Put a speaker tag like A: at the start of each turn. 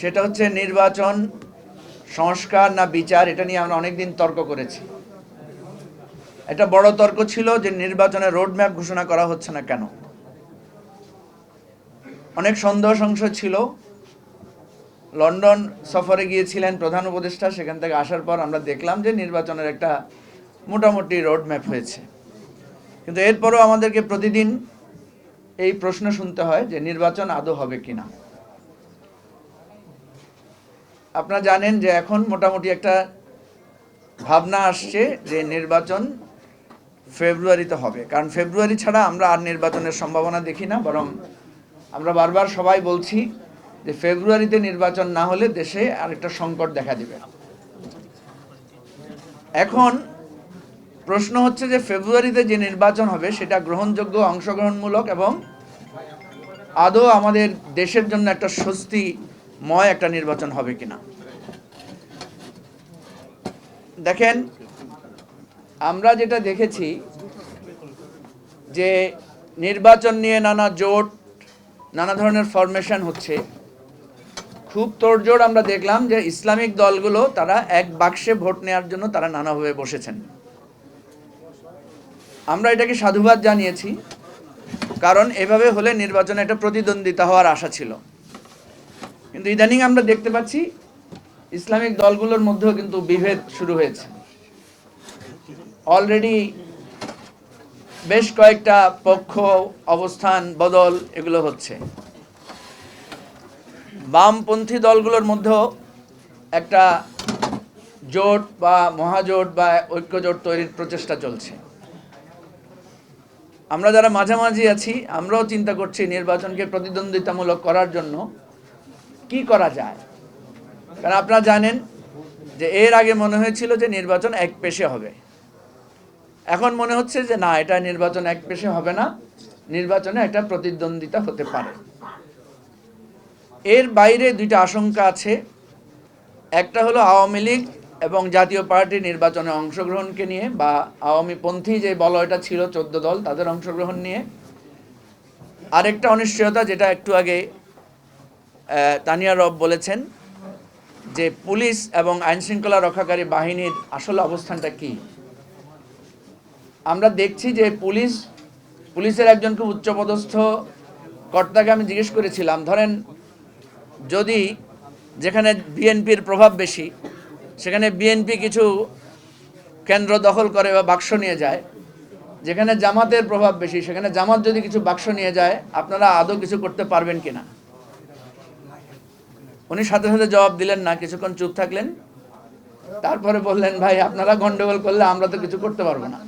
A: সেটা হচ্ছে নির্বাচন, সংস্কার না বিচার, এটা নিয়ে আমরা অনেকদিন তর্ক করেছি। একটা বড় তর্ক ছিল যে নির্বাচনের রোডম্যাপ ঘোষণা করা হচ্ছে না কেন? অনেক সন্দেহ সংশয় ছিল। লন্ডন সফরে গিয়েছিলেন প্রধান উপদেষ্টা, সেখান থেকে আসার পর আমরা দেখলাম যে নির্বাচনের একটা মোটামুটি রোডম্যাপ হয়েছে। কিন্তু এরপরও আমাদেরকে প্রতিদিন এই প্রশ্ন শুনতে হয় যে নির্বাচন আদৌ হবে কিনা। আপনারা জানেন যে এখন মোটামুটি একটা ভাবনা আসছে যে নির্বাচন ফেব্রুয়ারিতে হবে। কারণ ফেব্রুয়ারি ছাড়া আমরা আর নির্বাচনের সম্ভাবনা দেখি না, বরং আমরা বারবার সবাই বলছি যে ফেব্রুয়ারিতে নির্বাচন না হলে দেশে আরেকটা সংকট দেখা দিবে। এখন প্রশ্ন হচ্ছে যে ফেব্রুয়ারিতে যে নির্বাচন হবে সেটা গ্রহণযোগ্য, অংশগ্রহণমূলক এবং আদৌ আমাদের দেশের জন্য একটা স্বস্তিময় একটা নির্বাচন হবে কিনা। দেখেন, আমরা যেটা দেখেছি যে নির্বাচন নিয়ে নানা জোট, নানা ধরনের ফরমেশন হচ্ছে। খুব তোড়জোড় আমরা দেখলাম যে ইসলামিক দলগুলো তারা এক বাক্সে ভোট নেওয়ার জন্য তারা নানাভাবে বসেছেন। আমরা এটাকে সাধুবাদ জানিয়েছি, কারণ এভাবে হলে নির্বাচনে একটা প্রতিদ্বন্দ্বিতা হওয়ার আশা ছিল। কিন্তু ইদানিং আমরা দেখতে পাচ্ছি ইসলামিক দলগুলোর মধ্যেও কিন্তু বিভেদ শুরু হয়েছে। অলরেডি বেশ কয়েকটা পক্ষ, অবস্থান, বদল এগুলো হচ্ছে। বামপন্থী দলগুলোর মধ্যেও একটা জোট বা মহাজোট বা ঐক্যজোট তৈরির প্রচেষ্টা চলছে। আমরা যারা মাঝামাঝি আছি, আমরাও চিন্তা করছি নির্বাচনকে প্রতিদ্বন্দ্বিতামূলক করার জন্য কি করা যায়। কারণ আপনারা জানেন যে এর আগে মনে হয়েছিল যে নির্বাচন এক পেশে হবে। এখন মনে হচ্ছে যে না, এটা নির্বাচন এক পেশে হবে না, নির্বাচনে একটা প্রতিদ্বন্দ্বিতা হতে পারে। এর বাইরে দুইটা আশঙ্কা আছে। একটা হলো আওয়ামী লীগ এবং জাতীয় পার্টি নির্বাচনে অংশগ্রহণকে নিয়ে বা আওয়ামী পন্থী যে বলয়টা ছিল, চোদ্দ দল, তাদের অংশগ্রহণ নিয়ে। আরেকটা অনিশ্চয়তা যেটা একটু আগে তানিয়া রব বলেছেন যে পুলিশ এবং আইনশৃঙ্খলা রক্ষাকারী বাহিনীর আসল অবস্থানটা কি? আমরা দেখছি যে পুলিশ, পুলিশের একজন খুব উচ্চপদস্থ কর্তাকে আমি জিজ্ঞেস করেছিলাম, ধরেন যদি যেখানে বিএনপির প্রভাব বেশি, সেখানে বিএনপি কিছু কেন্দ্র দখল করে বা বাক্স নিয়ে যায়, যেখানে জামাতের প্রভাব বেশি, সেখানে জামাত যদি কিছু বাক্স নিয়ে যায়, আপনারা আদৌ কিছু করতে পারবেন কিনা? উনি সাথে সাথে জবাব দিলেন না, কিছুক্ষণ চুপ থাকলেন। তারপরে বললেন, ভাই, আপনারা গন্ডগোল করলে আমরা তো কিছু করতে পারব না।